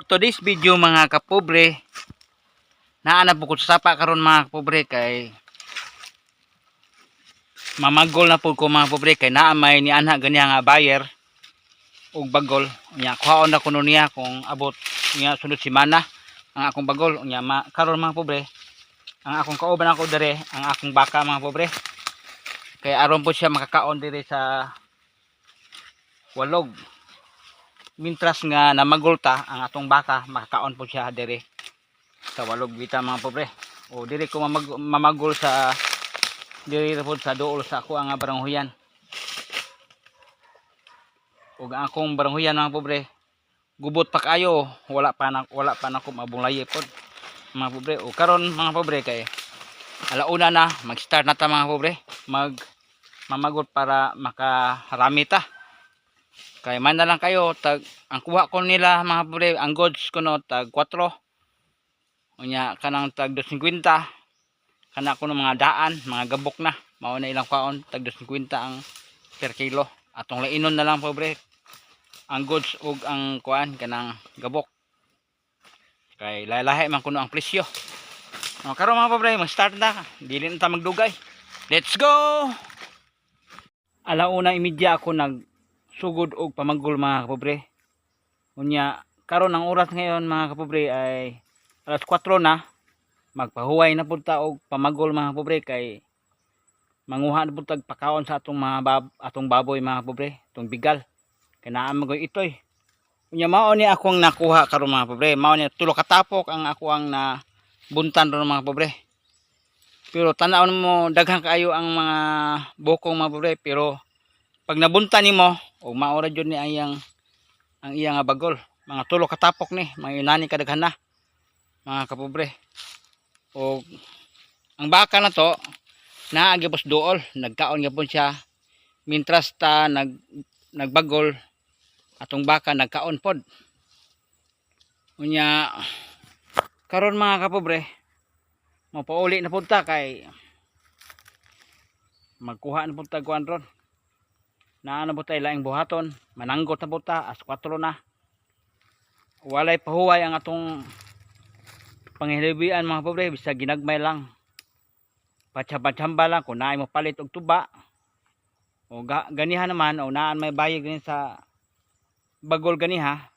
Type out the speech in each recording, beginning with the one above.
For today's video mga kapobre, naanap po ko sa sapa karon mga kapobre kay mamagol na po ko mga kapobre kay naa may ni anha ganiya nga buyer og bagol. Nya kuhaon na kuno niya kung abot niya sunod semana ang akong bagol. Nya ma, karon mga pobre ang akong kauban ako dire ang akong baka mga pobre kay aron po siya makakaon dire sa walog mintras nga namagulta ang atong baka makakaon po siya dire sa walog bita mga pobre. O dire ko mamag mamagol sa dire pod sa duol sa ako ang baranghuyan. Ang akong baranghuyan mga pobre gubot pa kayo wala pa na, wala pa nako mabong layi pod mga pobre. O karon mga pobre kay alauna na mag-start na ta mga pobre. Mag mamagot para makarami ta kay man na lang kayo tag ang kuha ko nila mga pobre ang goods ko no tag 4 unya kanang tag 250 kana ko ng mga daan mga gabok na. Mao na ilang kaon tag 250 ang per kilo. Atong lainon na lang pobre. Ang goods ug ang kuan kanang gabok. Kay lahi-lahi man kuno ang presyo. O karon mga pobre mag-start na. Dili na ta magdugay. Let's go! Alauna imidya ako nag sugod og pamagol mga kapobre. Unya karon ang oras ngayon mga kapobre ay alas 4 na. Magpahuway na pud ta og pamagol mga kapobre kay manguha na pud tag pakaon sa atong mga bab atong baboy mga kapobre atong bigal. Kay naa magoy itoy. Unya mao ni akong nakuha karon mga kapobre. Mao ni tulo ka tapok ang ako ang na buntan ron mga kapobre. Pero tanaw mo daghan kaayo ang mga bukong mga kapobre pero pag nabunta nimo o maora jud ni ayang ang iyang nga bagol mga tulo katapok ni mga inani kadaghan na mga kapobre. O ang baka na to naagi pos duol nagkaon gyapon siya mintras ta nag nagbagol atong baka nagkaon pod. Unya karon mga kapobre mapauli na punta kay magkuha na punta kuan ron na ano po tayo laing buhaton. Mananggot na po ta as 4 na. Walay pahuway ang atong panghilibian mga pobre. Bisa ginagmay lang. Patsamba lang kung naay mo palit og tuba. O ga, ganiha naman o naan may bayag din sa bagol ganiha.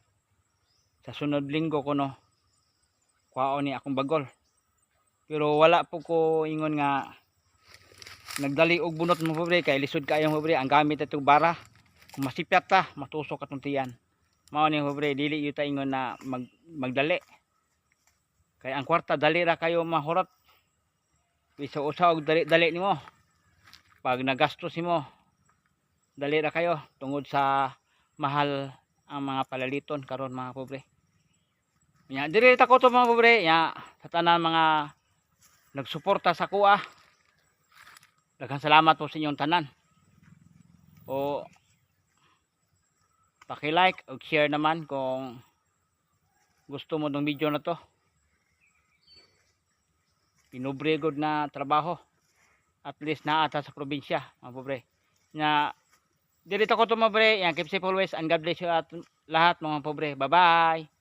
Sa sunod linggo ko no. Kuhao ni akong bagol. Pero wala po ko ingon nga nagdali og bunot mo pobre kay lisod kayo pobre. Ang gamit ito bara kung masipyat ta matusok atong tiyan. Mao ni pobre dili yu ta ingon na mag, magdali. Kay ang kwarta dali ra kayo mahurot. Bisa usa og dali dali nimo. Pag nagastos nimo dali ra kayo tungod sa mahal ang mga palaliton karon mga pobre. Nya diri ta ko to mga pobre. Nya sa tanan mga nagsuporta sa kuha Daghang salamat po sa inyong tanan. O paki-like o share naman kung gusto mo ng video na to. Pinubre good na trabaho. At least na ata sa probinsya, mga pobre. Na dito ko to mga pobre. Yan, keep safe always and God bless you at lahat mga pobre. Bye-bye.